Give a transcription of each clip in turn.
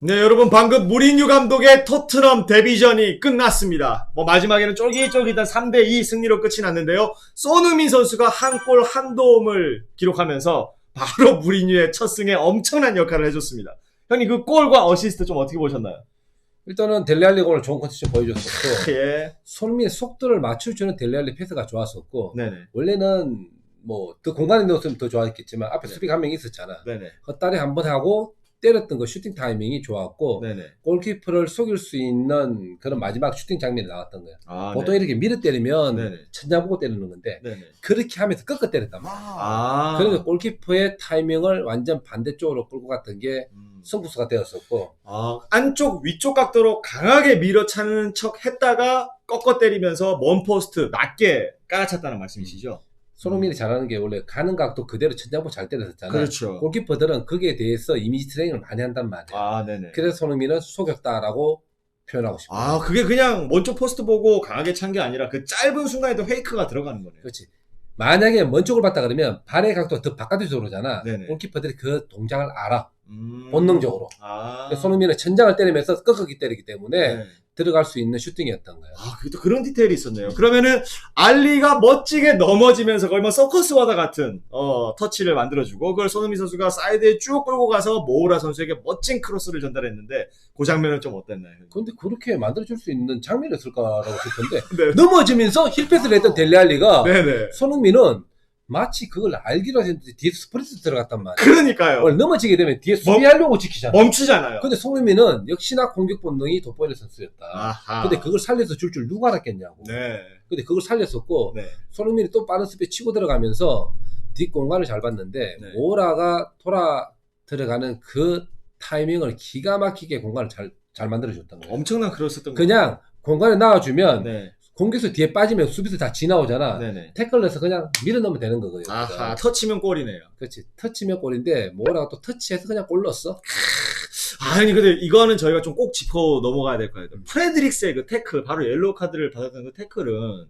네, 여러분 방금 무리뉴 감독의 토트넘 데뷔전이 끝났습니다. 뭐 마지막에는 쫄깃쫄깃한 3대2 승리로 끝이 났는데요. 소누민 선수가 한골한 도움을 기록하면서 바로 무리뉴의 첫 승에 엄청난 역할을 해줬습니다. 형님 그 골과 어시스트 좀 어떻게 보셨나요? 일단은 델리알리가 오늘 좋은 컨디션 보여줬었고 예. 손흥민의 속도를 맞춰주는 델리알리 패스가 좋았었고 네네. 원래는 뭐 더 공간에 넣었으면 더 좋았겠지만 앞에 네. 수비가 한 명 있었잖아. 네네. 헛다리 한번 하고 때렸던 거 슈팅 타이밍이 좋았고 네네. 골키퍼를 속일 수 있는 그런 마지막 슈팅 장면이 나왔던 거야. 아, 보통 네. 이렇게 밀어 때리면 네네. 천장 보고 때리는 건데 네네. 그렇게 하면서 꺾어 때렸단 말이야. 아. 그러니까 골키퍼의 타이밍을 완전 반대쪽으로 끌고 갔던 게 음. 승부수가 되었었고 아, 안쪽 위쪽 각도로 강하게 밀어차는 척 했다가 꺾어 때리면서 먼 포스트 낮게 깔아찼다는 말씀이시죠? 손흥민이 잘하는 게 원래 가는 각도 그대로 천장보고 잘 때렸었잖아. 그렇죠. 골키퍼들은 거기에 대해서 이미지 트레이닝을 많이 한단 말이야. 아, 네네. 그래서 손흥민은 속였다라고 표현하고 싶어. 아, 그게 그냥 먼저 포스트 보고 강하게 찬 게 아니라 그 짧은 순간에도 페이크가 들어가는 거네요. 그렇지. 만약에 먼 쪽을 봤다 그러면 발의 각도가 더 바깥쪽으로 오잖아. 네네. 골키퍼들이 그 동작을 알아. 음. 본능적으로. 아. 손흥민은 천장을 때리면서 꺾어기 때리기 때문에 네. 들어갈 수 있는 슈팅이었던 거야. 아, 그게 또 그런 디테일이 있었네요. 그러면은 알리가 멋지게 넘어지면서 거의 뭐 서커스와다 같은 어, 터치를 만들어주고 그걸 손흥민 선수가 사이드에 쭉 끌고 가서 모우라 선수에게 멋진 크로스를 전달했는데 그 장면은 좀 어땠나요? 근데 그렇게 만들어줄 수 있는 장면이었을까라고 싶은데 네. 넘어지면서 힐패스를 했던 델리알리가 네네. 손흥민은 마치 그걸 알기로 했는데 뒤에 스프린트 들어갔단 말이야. 그러니까요. 넘어지게 되면 뒤에 멈- 수비하려고 지키잖아. 멈추잖아요. 근데 손흥민은 역시나 공격 본능이 돋보이는 선수였다. 아하. 근데 그걸 살려서 줄 줄 누가 알았겠냐고. 네. 근데 그걸 살렸었고 네. 손흥민이 또 빠른 스피드 치고 들어가면서 뒷 공간을 잘 봤는데 네. 오라가 돌아 들어가는 그 타이밍을 기가 막히게 공간을 잘, 잘 만들어줬던 거예요. 엄청난 크로스였던 그냥 공간에 나와주면 네. 공격수 뒤에 빠지면 수비수 다 지나오잖아. 네네. 태클에서 그냥 밀어 넣으면 되는 거거든요. 아하, 터치면 골이네요. 그렇지. 터치면 골인데 뭐라가 또 터치해서 그냥 골 넣었어. 아니, 근데 이거는 저희가 좀 꼭 짚어 넘어가야 될 거예요. 프레드릭스의 그 태클, 바로 옐로우 카드를 받았던 그 태클은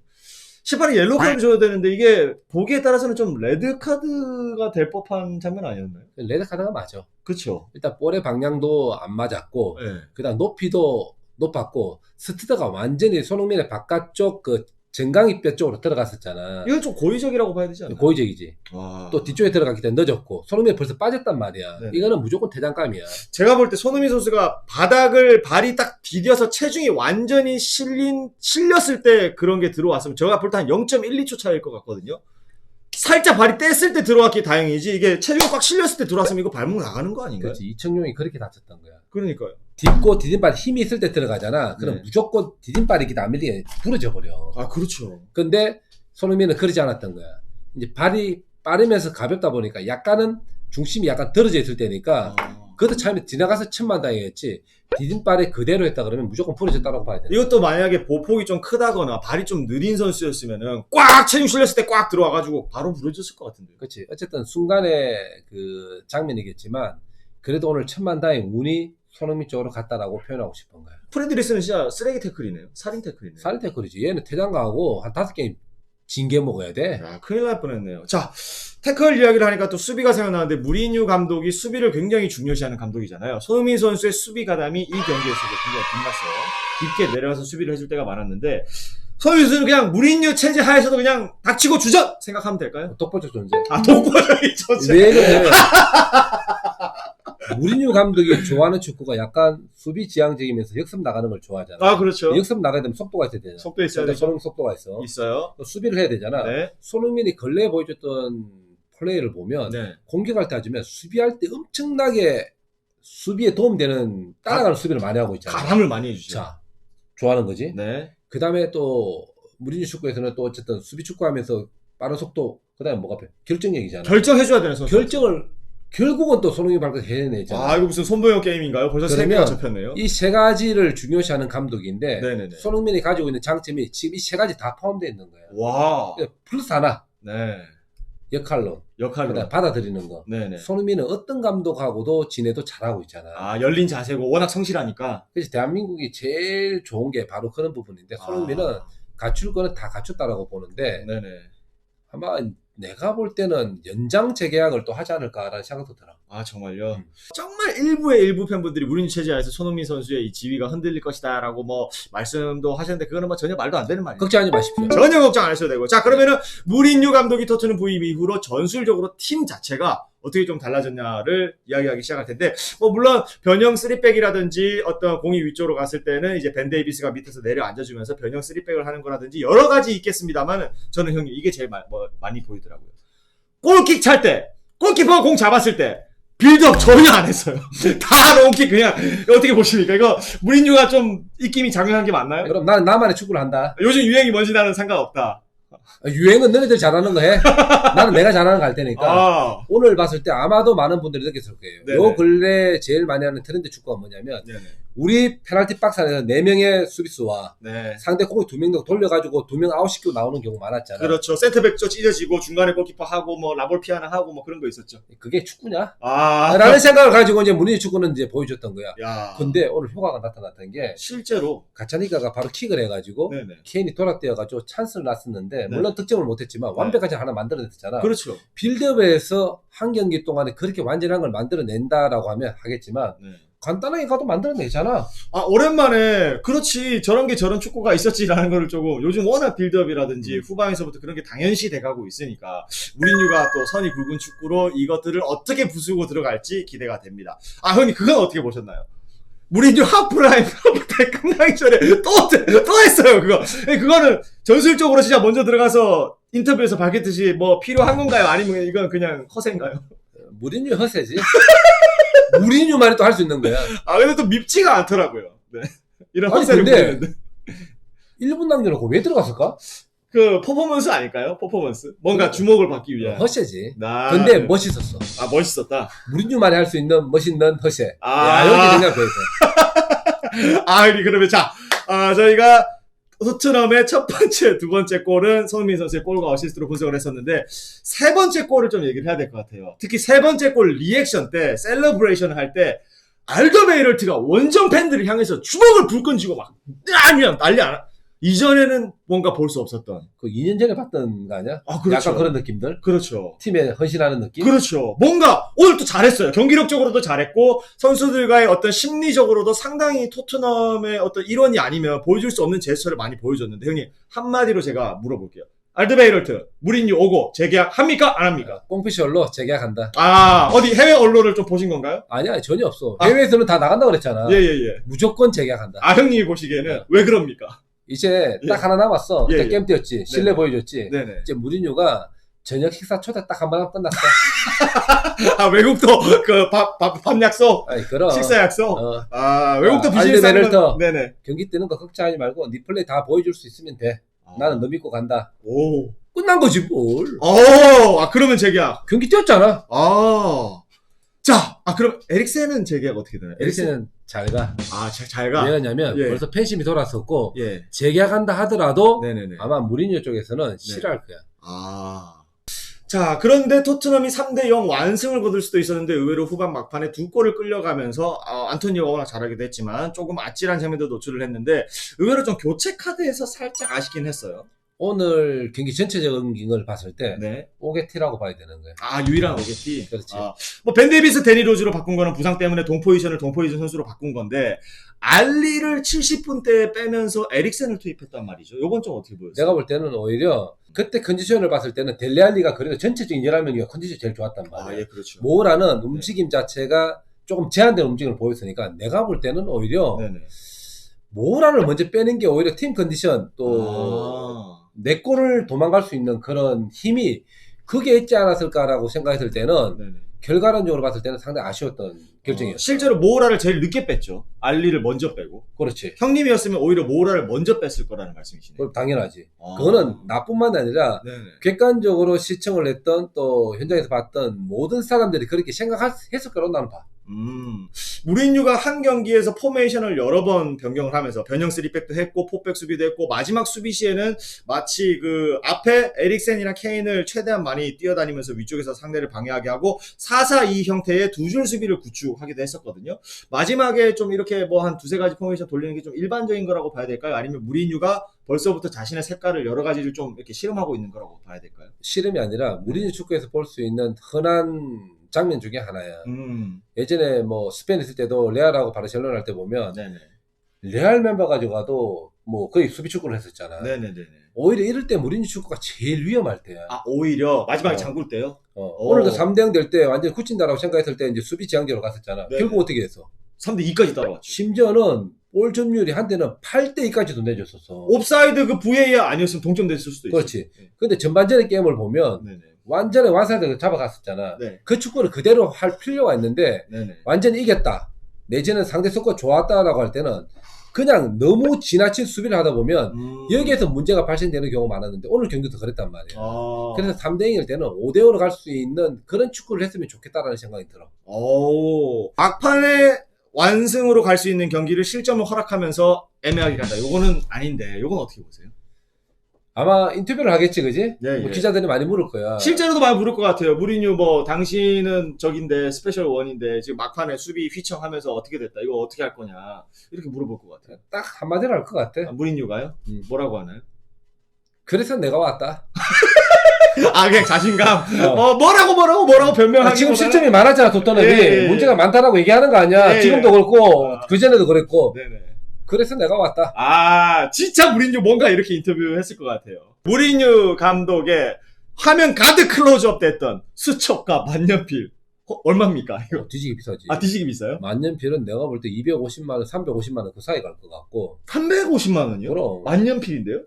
심판이 옐로우 카드 줘야 되는데 이게 보기에 따라서는 좀 레드 카드가 될 법한 장면 아니었나요? 레드 카드가 맞아. 그쵸. 일단 볼의 방향도 안 맞았고 네. 그다음 높이도 높았고 스트드가 완전히 손흥민의 바깥쪽 그 정강이 뼈 쪽으로 들어갔었잖아. 이건 좀 고의적이라고 봐야 되지 않나요? 고의적이지. 와. 또 뒤쪽에 들어갔기 때문에 늦었고 손흥민이 벌써 빠졌단 말이야. 네네. 이거는 무조건 대장감이야. 제가 볼 때 손흥민 선수가 바닥을 발이 딱 디뎌서 체중이 완전히 실린 실렸을 때 그런 게 들어왔으면 제가 볼 때 한 0.12초 차이일 것 같거든요. 살짝 발이 뗐을 때 들어왔기 다행이지 이게 체중이 꽉 실렸을 때 들어왔으면 이거 발목 나가는 거 아닌가요? 그렇지. 이청용이 그렇게 다쳤던 거야. 그러니까요. 딛고 디딤발 힘이 있을 때 들어가잖아. 그럼 네. 무조건 디딤발이 기안 밀리게 부러져 버려. 아 그렇죠. 근데 손흥민은 그러지 않았던 거야. 이제 발이 빠르면서 가볍다 보니까 약간은 중심이 약간 들어져 있을 때니까 아. 그것도 참 지나가서 천만다행이었지. 디딤발에 그대로 했다 그러면 무조건 부러졌다고 봐야 돼. 이것도 만약에 보폭이 좀 크다거나 발이 좀 느린 선수였으면은 꽉 체중 실렸을 때 꽉 들어와가지고 바로 부러졌을 것 같은데요. 그렇지. 어쨌든 순간의 그 장면이겠지만 그래도 오늘 천만다행 운이 손흥민 쪽으로 갔다라고 표현하고 싶은 거야. 프레드리스는 진짜 쓰레기 태클이네요. 살인 태클이네요. 살태클이지 얘는 퇴장가하고 한 다섯 게임 징계 먹어야 돼. 야, 큰일 날 뻔했네요. 자, 태클 이야기를 하니까 또 수비가 생각나는데 무리뉴 감독이 수비를 굉장히 중요시하는 감독이잖아요. 손흥민 선수의 수비 가담이 이 경기에서도 굉장히 빛났어요. 깊게 내려가서 수비를 해줄 때가 많았는데 손흥민 선수는 그냥 무리뉴 체제 하에서도 그냥 닥치고 주전 생각하면 될까요? 독보적 존재. 아, 독보적인 존재. 왜 그래? 무리뉴 감독이 좋아하는 축구가 약간 수비 지향적이면서 역습 나가는 걸 좋아하잖아. 아, 그렇죠. 역습 나가야 되면 속도가 있어야 되잖아. 속도 있어야 되죠. 손흥민 속도가 있어. 있어요. 또 수비를 해야 되잖아. 네. 손흥민이 근래에 보여줬던 플레이를 보면 네. 공격할 때 하지만 수비할 때 엄청나게 수비에 도움되는 따라가는 수비를 많이 하고 있잖아. 가담을 많이 해주죠. 자, 좋아하는 거지. 네. 그 다음에 또 무리뉴 축구에서는 또 어쨌든 수비 축구하면서 빠른 속도, 그 다음에 뭐가 필요? 결정력이잖아. 결정해줘야 되는 선수. 결정을 결국은 또 손흥민 발까지 해내잖아. 아, 이거 무슨 손보영 게임인가요? 벌써 세 개가 접혔네요. 이 세 가지를 중요시하는 감독인데 네네네. 손흥민이 가지고 있는 장점이 지금 이 세 가지 다 포함되어 있는 거야. 와. 그러니까 플러스 하나 네. 역할로 역할로. 그다음에 받아들이는 거. 네네. 손흥민은 어떤 감독하고도 지내도 잘하고 있잖아. 아, 열린 자세고 워낙 성실하니까. 그래서 대한민국이 제일 좋은 게 바로 그런 부분인데 손흥민은 아, 갖출 거는 다 갖췄다라고 보는데 네네. 아마 내가 볼 때는 연장 재계약을 또 하지 않을까라는 생각도 들어. 아 정말요? 음. 정말 일부의 일부 팬분들이 무리뉴 체제하에서 손흥민 선수의 이 지위가 흔들릴 것이다라고 뭐 말씀도 하셨는데 그거는 뭐 전혀 말도 안 되는 말이에요. 걱정하지 마십시오. 전혀 걱정 안 하셔도 되고. 자, 그러면은 무린유 감독이 토트넘 부임 이후로 전술적으로 팀 자체가 어떻게 좀 달라졌냐를 이야기하기 시작할 텐데, 뭐, 물론 변형 3백이라든지 어떤 공이 위쪽으로 갔을 때는 이제 벤 데이비스가 밑에서 내려 앉아주면서 변형 3백을 하는 거라든지 여러 가지 있겠습니다만 저는 형님 이게 제일 마- 뭐 많이 보이더라고요. 골킥 찰 때, 골키퍼가 공 잡았을 때, 빌드업 전혀 안 했어요. 다 롱킥 그냥, 어떻게 보십니까? 이거 무린유가 좀 입김이 작용한 게 맞나요? 그럼 나는 나만의 축구를 한다. 요즘 유행이 뭔지 나는 상관없다. 유행은 너네들 잘하는 거 해. 나는 내가 잘하는 거 할 테니까. 아, 오늘 봤을 때 아마도 많은 분들이 느꼈을 거예요. 네네. 요 근래 제일 많이 하는 트렌드 축구가 뭐냐면 네네. 우리 페널티 박스 안에서 4명의 수비수와 네. 상대 공이 2명 돌려가지고 2명 아웃시키고 나오는 경우 많았잖아. 그렇죠. 센터백 저 찢어지고 중간에 골키퍼 하고 뭐 라볼피 하나 하고 뭐 그런 거 있었죠. 그게 축구냐? 아, 라는 생각을 가지고 이제 문희 축구는 이제 보여줬던 거야. 야. 근데 오늘 효과가 나타났던 게 실제로 가차니까가 바로 킥을 해가지고. 케인이 돌아뛰어가지고 찬스를 났었는데 네. 물론 득점을 못했지만 완벽하지 하나 만들어냈잖아. 그렇죠. 빌드업에서 한 경기 동안에 그렇게 완전한 걸 만들어낸다라고 하면 하겠지만 네. 간단하게 가도 만들어내잖아. 아, 오랜만에 그렇지 저런 게 저런 축구가 있었지라는 거를 조금 요즘 워낙 빌드업이라든지 음. 후방에서부터 그런 게 당연시 돼가고 있으니까 무린유가 또 선이 굵은 축구로 이것들을 어떻게 부수고 들어갈지 기대가 됩니다. 아, 형님 그건 어떻게 보셨나요? 무린유 하프라인 하프타임 끝나기 전에 또, 또 했어요, 그거. 예, 그거는 전술적으로 진짜 먼저 들어가서 인터뷰에서 밝혔듯이 뭐 필요한 건가요? 아니면 이건 그냥 허세인가요? 무리뉴 허세지. 무리뉴만이 또 할 수 있는 거야. 아, 근데 또 밉지가 않더라고요. 네. 이런 아니, 허세를 근데 보이는데. 1분 남겨놓고 왜 들어갔을까? 그 퍼포먼스 아닐까요? 퍼포먼스. 뭔가 주목을 받기 위한. 허세지. 나 근데 멋있었어. 아 멋있었다. 무리뉴만이 할 수 있는 멋있는 허세. 아. 야, 이렇게 생각해. 돼. 아 우리 그러면 자, 아 저희가 토트넘의 첫 번째, 두 번째 골은 손흥민 선수의 골과 어시스트로 분석을 했었는데 세 번째 골을 좀 얘기를 해야 될 것 같아요. 특히 세 번째 골 리액션 때, 셀러브레이션을 할 때 알더베이럴트가 원정 팬들을 향해서 주먹을 불끈 쥐고 막 아니야 난리 안. 하- 이전에는 뭔가 볼 수 없었던. 그 2년 전에 봤던 거 아니야? 아 그렇죠. 약간 그런 느낌들? 그렇죠. 팀에 헌신하는 느낌? 그렇죠. 뭔가 오늘 또 잘했어요. 경기력적으로도 잘했고 선수들과의 어떤 심리적으로도 상당히 토트넘의 어떤 일원이 아니면 보여줄 수 없는 제스처를 많이 보여줬는데 형님 한마디로 제가 물어볼게요. 알드베이럴트 무린유 오고 재계약 합니까? 안 합니까? 꽁피셜로 재계약한다. 아 어디 해외 언론을 좀 보신 건가요? 아니야, 전혀 없어. 아. 해외에서는 다 나간다고 그랬잖아. 예예예. 무조건 재계약한다. 아 형님이 보시기에는 왜 그럽니까? 이제 예. 딱 하나 남았어. 예, 예. 게임 뛰었지. 실내 네네. 보여줬지. 네네. 이제 무리뉴가 저녁 식사 초대 딱 한 번 하고 끝났어. 아 외국도 그밥밥 약속 아이, 그럼. 식사 약속. 어, 아 외국도 아, 비즈니스 하는 건-. 네네. 경기 뛰는 거 걱정하지 말고 네 플레이 다 보여줄 수 있으면 돼. 나는 너 믿고 간다. 오. 끝난 거지 뭘. 오. 아 그러면 재계약. 경기 뛰었잖아. 아. 자, 아, 그럼 에릭센은 재계약 어떻게 되나요? 에릭센은 잘 가. 아, 잘, 잘 가. 왜냐면 예. 벌써 팬심이 돌았었고 예. 재계약한다 하더라도 네네네. 아마 무리뉴 쪽에서는 싫어할 거야. 아. 자, 그런데 토트넘이 3대 0 완승을 거둘 수도 있었는데 의외로 후반 막판에 두 골을 끌려가면서 어, 안토니오가 워낙 잘하기도 했지만 조금 아찔한 장면도 노출을 했는데 의외로 좀 교체 카드에서 살짝 아쉽긴 했어요. 오늘 경기 전체적인 걸 봤을 때 네. 오게티라고 봐야 되는 거야. 아, 유일한 오게티. 그렇지. 아, 뭐, 벤데이비스 데니로즈로 바꾼 거는 부상 때문에 동포지션을 동포지션 선수로 바꾼 건데, 알리를 70분 대 빼면서 에릭센을 투입했단 말이죠. 요건 좀 어떻게 보였어요? 내가 볼 때는 오히려 그때 컨디션을 봤을 때는 델리 알리가 그래도 전체적인 11명이가 컨디션이 제일 좋았단 말이야. 아, 예, 그렇죠. 모라는 움직임 자체가 조금 제한된 움직임을 보였으니까 내가 볼 때는 오히려 네네. 모라를 먼저 빼는 게 오히려 팀 컨디션 또 아. 내 골을 도망갈 수 있는 그런 힘이 그게 있지 않았을까라고 생각했을 때는 네네. 결과론적으로 봤을 때는 상당히 아쉬웠던 결정이었어. 어, 실제로 모우라를 제일 늦게 뺐죠. 알리를 먼저 빼고. 그렇지. 형님이었으면 오히려 모우라를 먼저 뺐을 거라는 말씀이시네요. 그럼 당연하지. 아. 그거는 나뿐만 아니라 네네. 객관적으로 시청을 했던 또 현장에서 봤던 모든 사람들이 그렇게 생각했을 거라고 나는 봐. 음, 무린유가 한 경기에서 포메이션을 여러 번 변경을 하면서 변형 3백도 했고 포백 수비도 했고 마지막 수비 시에는 마치 그 앞에 에릭센이나 케인을 최대한 많이 뛰어다니면서 위쪽에서 상대를 방해하게 하고 4-4-2 형태의 두 줄 수비를 구축 하기도 했었거든요. 마지막에 좀 이렇게 뭐 한 두세 가지 포메이션 돌리는 게 좀 일반적인 거라고 봐야 될까요? 아니면 무린유가 벌써부터 자신의 색깔을 여러 가지를 좀 이렇게 실험하고 있는 거라고 봐야 될까요? 씨름이 아니라 무리뉴 축구에서 볼 수 있는 흔한 장면 중에 하나야. 음, 예전에 뭐 스페인 있을 때도 레알하고 바르셀로나 할 때 보면 네네. 레알 멤버 가지고 가도 뭐 거의 수비 축구를 했었잖아. 네네네네. 오히려 이럴 때 무리뉴 축구가 제일 위험할 때야. 아, 오히려 마지막에 어. 잠글 때요? 어, 오. 오늘도 3대 0 될 때 완전 굳힌다라고 생각했을 때 이제 수비 지향제로 갔었잖아. 네네. 결국 어떻게 했어? 3대 2까지 따라왔죠. 심지어는 볼 점유율이 한때는 8대 2까지도 내줬었어. 옵사이드 그 VAR 아니었으면 동점 됐을 수도 있어요. 그렇지. 근데 전반전의 게임을 보면 네네. 완전히 완사대로 잡아갔었잖아. 네. 그 축구를 그대로 할 필요가 있는데 네네. 완전히 이겼다. 내지는 상대 속가 좋았다라고 할 때는 그냥 너무 지나친 수비를 하다 보면 음. 여기에서 문제가 발생되는 경우가 많았는데 오늘 경기도 그랬단 말이야. 아. 그래서 3대 0일 때는 5대 5로 갈 수 있는 그런 축구를 했으면 좋겠다라는 생각이 들어. 오. 막판에 완승으로 갈 수 있는 경기를 실점을 허락하면서 애매하게 간다. 요거는 아닌데, 요건 어떻게 보세요? 아마 인터뷰를 하겠지, 그지? 예, 뭐 예. 기자들이 많이 물을 거야. 실제로도 많이 물을 것 같아요. 무리뉴 뭐 당신은 적인데 스페셜 원인데 지금 막판에 수비 휘청하면서 어떻게 됐다. 이거 어떻게 할 거냐. 이렇게 물어볼 것 같아요. 딱 한마디로 할 것 같아. 아, 무리뉴가요? 음. 뭐라고 하나요? 그래서 내가 왔다. 아 그냥 자신감. 어. 어 뭐라고 뭐라고 뭐라고 변명하기. 아, 지금 실점이 많았잖아, 토트넘이. 예. 문제가 많다라고 얘기하는 거 아니야. 예, 지금도 예. 그렇고, 아. 그 전에도 그랬고. 네네. 그래서 내가 왔다. 아, 진짜 무리뉴 뭔가 이렇게 인터뷰 했을 것 같아요. 무리뉴 감독의 화면 가드 클로즈업 됐던 수첩과 만년필. 어, 얼마입니까, 이거? 어, 뒤지기 비싸지. 아, 뒤지기 비싸요? 만년필은 내가 볼 때 250만원, 350만원 그 사이 갈 것 같고. 350만 원이요? 그럼. 만년필인데요?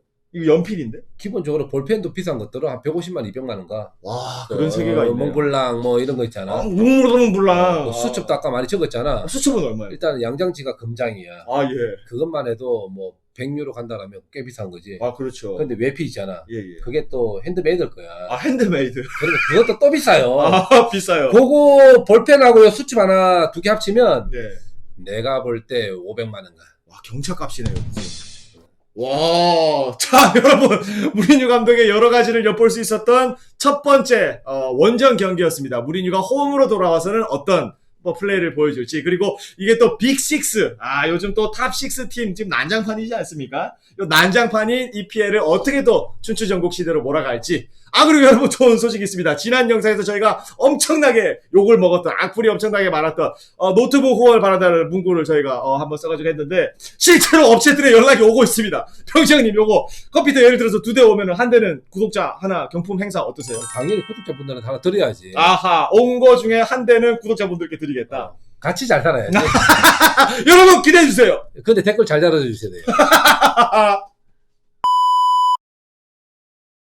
이거 연필인데? 기본적으로 볼펜도 비싼 것들은 한 150만, 200만 원 가. 와, 그런 세계가 어, 있네요. 몽블랑 뭐 이런 거 있잖아. 아, 뭉블랑. 뭐 수첩도 아까 많이 적었잖아. 수첩은 얼마예요? 일단 양장지가 금장이야. 아, 예. 그것만 해도 뭐 100유로 간다라면 꽤 비싼 거지. 아, 그렇죠. 근데 외필이잖아. 예, 예. 그게 또 핸드메이드일 거야. 아, 핸드메이드. 그런데 그것도 또 비싸요. 아, 비싸요. 그거 볼펜하고 수첩 하나 두 개 합치면 네. 내가 볼 때 500만 원 가. 와, 경차 값이네요, 무 자, 여러분. 무리뉴 감독의 여러 가지를 엿볼 수 있었던 첫 번째, 어, 원정 경기였습니다. 무리뉴가 홈으로 돌아와서는 어떤, 뭐, 플레이를 보여줄지. 그리고 이게 또 빅6. 아, 요즘 또 탑6 팀 지금 난장판이지 않습니까? 요 난장판인 EPL을 어떻게 또 춘추전국 시대로 몰아갈지. 아, 그리고 여러분 좋은 소식이 있습니다. 지난 영상에서 저희가 엄청나게 욕을 먹었던, 악플이 엄청나게 많았던, 어, 노트북 후원 바란다는 문구를 저희가, 어, 한번 써가지고 했는데, 실제로 업체들의 연락이 오고 있습니다. 병장님, 요거, 컴퓨터 예를 들어서 두 대 오면은 한 대는 구독자 하나 경품 행사 어떠세요? 당연히 구독자분들은 하나 드려야지. 아하, 온 거 중에 한 대는 구독자분들께 드리겠다. 같이 잘 살아야지. 여러분 기대해 주세요! 근데 댓글 잘 달아주셔야 돼요.